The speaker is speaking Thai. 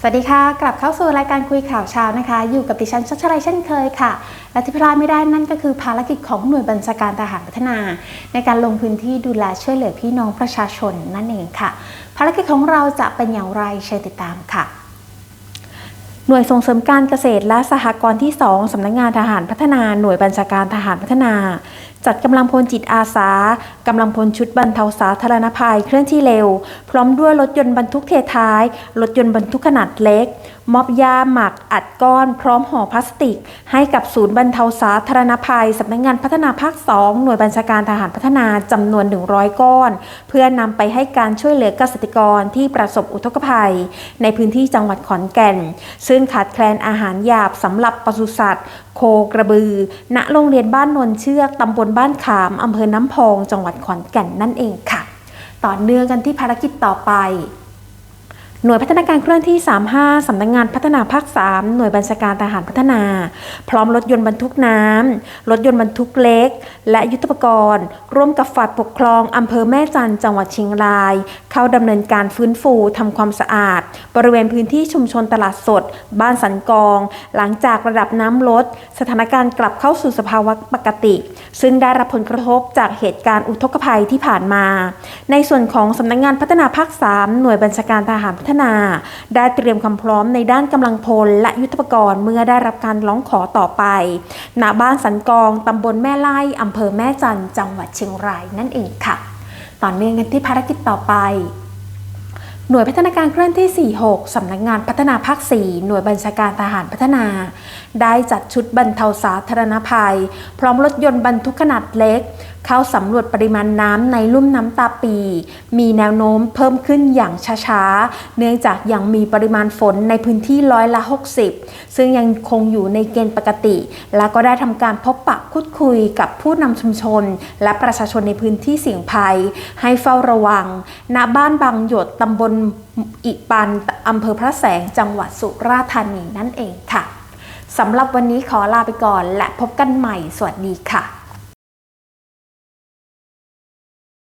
สวัสดีค่ะ กลับเข้าสู่รายการคุยข่าวเช้านะคะ อยู่กับดิฉันชัชรัยเช่นเคยค่ะ และที่พลาดไม่ได้นั่นก็คือภารกิจของหน่วยบัญชาการทหารพัฒนา ในการลงพื้นที่ดูแลช่วยเหลือพี่น้องประชาชนนั่นเองค่ะ ภารกิจของเราจะเป็นอย่างไรเชิญติดตามค่ะหน่วยส่งเสริมการเกษตรและสหกรณ์ที่ 2 สำนักงานทหารพัฒนา หน่วยบัญชาการทหารพัฒนา จัดกำลังพลจิตอาสากำลังพลชุดบรรเทาสาธารณภัยเคลื่อนที่เร็ว พร้อมด้วยรถยนต์บรรทุกเทท้าย รถยนต์บรรทุกขนาดเล็ก มอบยาหมักอัดก้อน พร้อมห่อพลาสติก ให้กับศูนย์บรรเทาสาธารณภัยสำนักงานพัฒนาภาค 2 หน่วยบัญชาการทหารพัฒนาจำนวน 100 ก้อน เพื่อนำไปให้การช่วยเหลือเกษตรกรที่ประสบอุทกภัย ในพื้นที่จังหวัดขอนแก่น ซึ่งขาดแคลนอาหารหยาบสำหรับปศุสัตว์ โคกระบือ ณโรงเรียนบ้านนนเชือกตำบลบ้านขามอำเภอน้ำพอง จังหวัดขอนแก่นนั่นเองค่ะ ต่อเนื่องกันที่ภารกิจต่อไป หน่วยพัฒนาการเคลื่อนที่ 35 สำนักงงานพัฒนาภาค 3 หน่วยบัญชาการทหารพัฒนา พร้อมรถยนต์บรรทุกน้ำ รถยนต์บรรทุกเล็ก และยุทธปกรณ์ ร่วมกับฝ่ายปกครองอำเภอแม่จันจังหวัดเชียงราย เข้าดำเนินการฟื้นฟูทำความสะอาด บริเวณพื้นที่ชุมชนตลาดสด บ้านสันกอง หลังจากระดับน้ำลด สถานการณ์กลับเข้าสู่สภาวะปกติ ซึ่งได้รับผลกระทบจากเหตุการณ์อุทกภัยที่ผ่านมา ในส่วนของสำนักงงานพัฒนาภาค 3 หน่วยบัญชาการทหารฒนา ได้เตรียมความพร้อมในด้านกำลังพลและยุทธปกรณ์เมื่อได้รับการร้องขอต่อไปณบ้านสันกองตำบลแม่ไล่อำเภอแม่จันจังหวัดเชียงรายนั่นเองค่ะ ต่อเนื่องกันที่ภารกิจต่อไปหน่วยพัฒนาการเคลื่อนที่ 46 สำนักงานพัฒนาภาค 4 หน่วยบัญชาการทหารพัฒนา ได้จัดชุดบรรเทาสาธารณภัย พร้อมรถยนต์บรรทุกขนาดเล็ก เข้าสำรวจปริมาณน้ำในลุ่มน้ำตาปี มีแนวโน้มเพิ่มขึ้นอย่างช้าๆ เนื่องจากยังมีปริมาณฝนในพื้นที่ร้อยละ 60 ซึ่งยังคงอยู่ในเกณฑ์ปกติ แล้วก็ได้ทำการพบปะพูดคุยกับผู้นำชุมชน และประชาชนในพื้นที่เสี่ยงภัย ให้เฝ้าระวัง ณ บ้านบางหยดตำบลอิปันอำเภอพระแสง จังหวัดสุราษฎร์ธานีนั่นเองค่ะสำหรับวันนี้ขอลาไปก่อนและพบกันใหม่ สวัสดีค่ะ